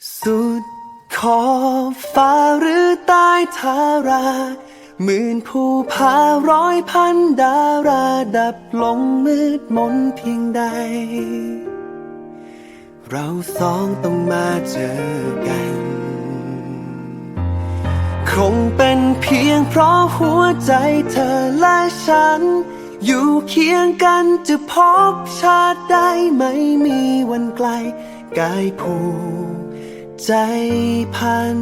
สุดขอบฟ้าหรือใต้ทาราหมื่นภูผาร้อยพันดาราดับลงมืดมนเพียงใด เราสองต้องมาเจอกัน คงเป็นเพียงเพราะหัวใจเธอและฉัน อยู่เคียงกันจะพบชาติได้ไม่มีวันไกลกายผูก ใจพัน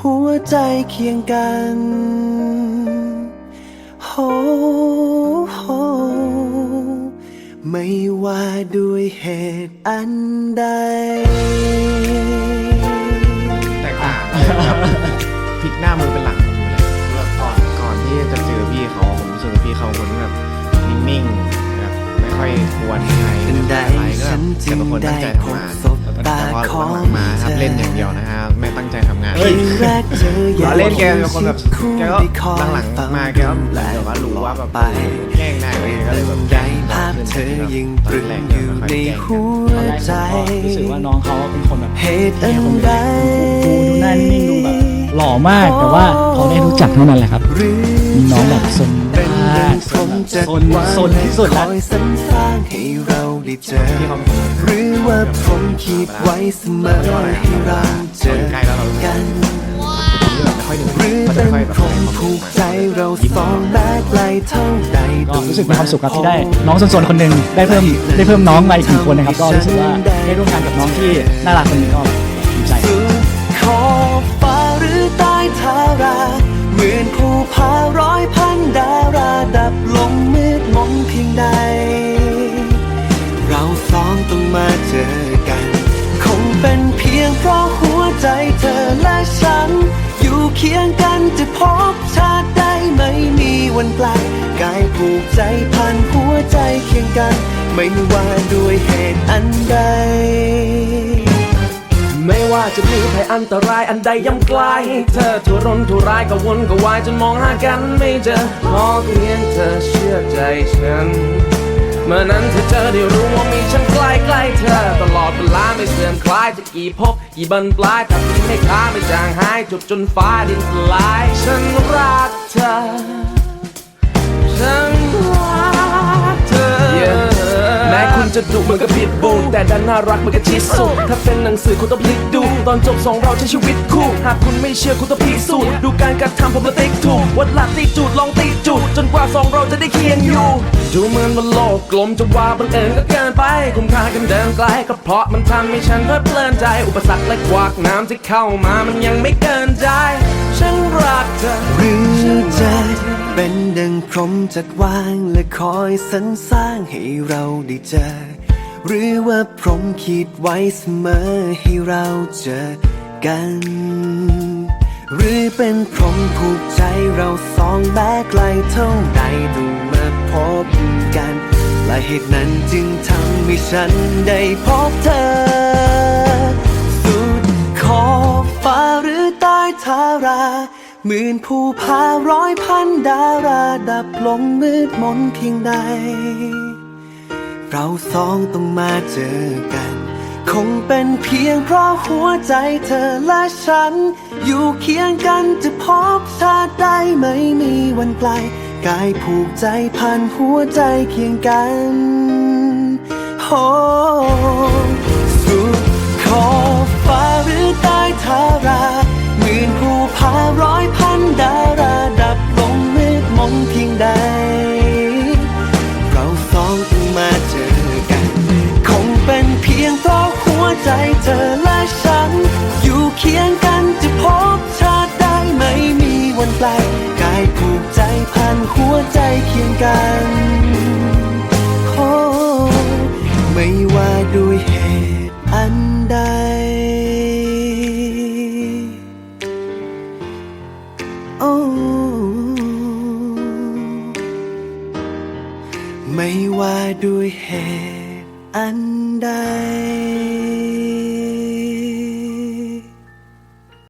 หัวใจเคียงกันโฮโฮไม่ว่าด้วยเหตุอันใด แตกต่างครับพลิกหน้ามือเป็นหลังมือเลยแบบก่อนก่อนที่จะเจอพี่เขาผมรู้สึกว่าพี่เขาคนที่แบบนิ่งๆแบบไม่ค่อยกวนใครหรืออะไรก็แบบจะเป็นคนตั้งใจทำงาน แต่พอหลังๆมาครับเล่นอย่างเดียวนะฮะไม่ตั้งใจทำงาน เฮ้ยแรกเจออยากเราเล่นแกเป็นคนแบบแกก็ได้คอยหลังฟัๆมาแกก็แบบว่ารู้ว่าแบบไปแกล้งได้เลยก็เลยแบบใดภาพเธอยังตรึงอยู่ในหัวใจรู้สึกว่าน้องเขาเป็นคนแบบเหตุอันใด ดูดูหน้านิ่งๆดูแบบหล่อมากแต่ว่าเขาได้รู้จักเท่านั้นแหละครับ หรือมีน้องแบบซนเป็นมาดักงพรหมจักซรนวาลซนที่สุดคแล้วอยสรรสร้างให้เราได้เจอพี่เขาหรือว่าพรหม คิดไว้เสมอให้เราเจอใกล้แล้วเรากันหรือเป็นคนผูกใจเราสองแม้ไกลเท่าใดรู้สึกมีความสุขครับที่ได้น้องซนๆคนหนึ่งได้เพิ่มได้เพิ่มน้องมาอีกหนึ่งคนนะครับก็รู้สึกว่าได้ร่วมงานกับน้องที่น่ารักคนนี้ก็ นจะพบชาติได้ไม่มีวันไกลกายผูกใจพันหัวใจเคียงกัน ไม่ว่าด้วยเหตุอันใด ไม่ว่าจะมีภัยอันตรายอันใดย่ำไกลเธอทุรนทุรายกวนกวายจนมองหากันไม่เจอขอเพียงเธอเชื่อใจฉัน เมื่อนั้นเธอเจอได้รู้ว่ามีฉัน เธอ ตลอดเวลาไม่เสื่อมคลายจะกี่ภพกี่บันปลายแต่ที่ไม่ค้าไม่จางหายจุดจนฟ้าดินสลาย ฉันรักเธอ ฉันรักเธอ แม้คุณจะดุเหมือนกับพิษบูแต่ดันน่ารักเหมือนกับชิสุถ้าเป็นหนังสือคุณต้องพลิกดู ตอนจบสองเราใช้ชีวิตคู่ หากคุณไม่เชื่อคุณต้องพิสูจน์ดูการกระทำผมและติ๊กถูก วัดหลักตีจูดลองตีจูดจนกว่าสองเราจะได้เคียงอยู่ ดูเหมือนว่าโลกกลมจะว่าบังเอิญก็เกินไปคุ้มค่ากันเดินไกลก็เพราะมันทำให้ฉันเพลิดเพลินใจ อุปสรรคและกวากน้ำที่เข้ามามันยังไม่เกินใจ ฉันรักเธอหรือใจเป็นดังพรหมจัดวางและคอยสรรสร้างให้เราได้เจอ หรือว่าพรหมคิดไว้เสมอให้เราเจอกัน หรือเป็นพรหมผูกใจเราสองแม้ไกลเท่าใดต้องมาพบกัน และเหตุนั้นจึงทำให้ฉันได้พบเธอ สุดขอบฟ้าหรือใต้ทาราหมื่นภูผาร้อยพันดาราดับลงมืดมนเพียงใด เราสองต้องมาเจอกัน คงเป็นเพียงเพราะหัวใจเธอและฉัน อยู่เคียงกันจะพบชาติได้ไม่มีวันไกล กายผูกใจพันหัวใจเคียงกันโอ้สุดขอบฟ้าหรือใต้ทารา กายผูกใจพันหัวใจเคียงกันโอ้ไม่ว่าด้วยเหตุอันใด โอ้ไม่ว่าด้วยเหตุอันใด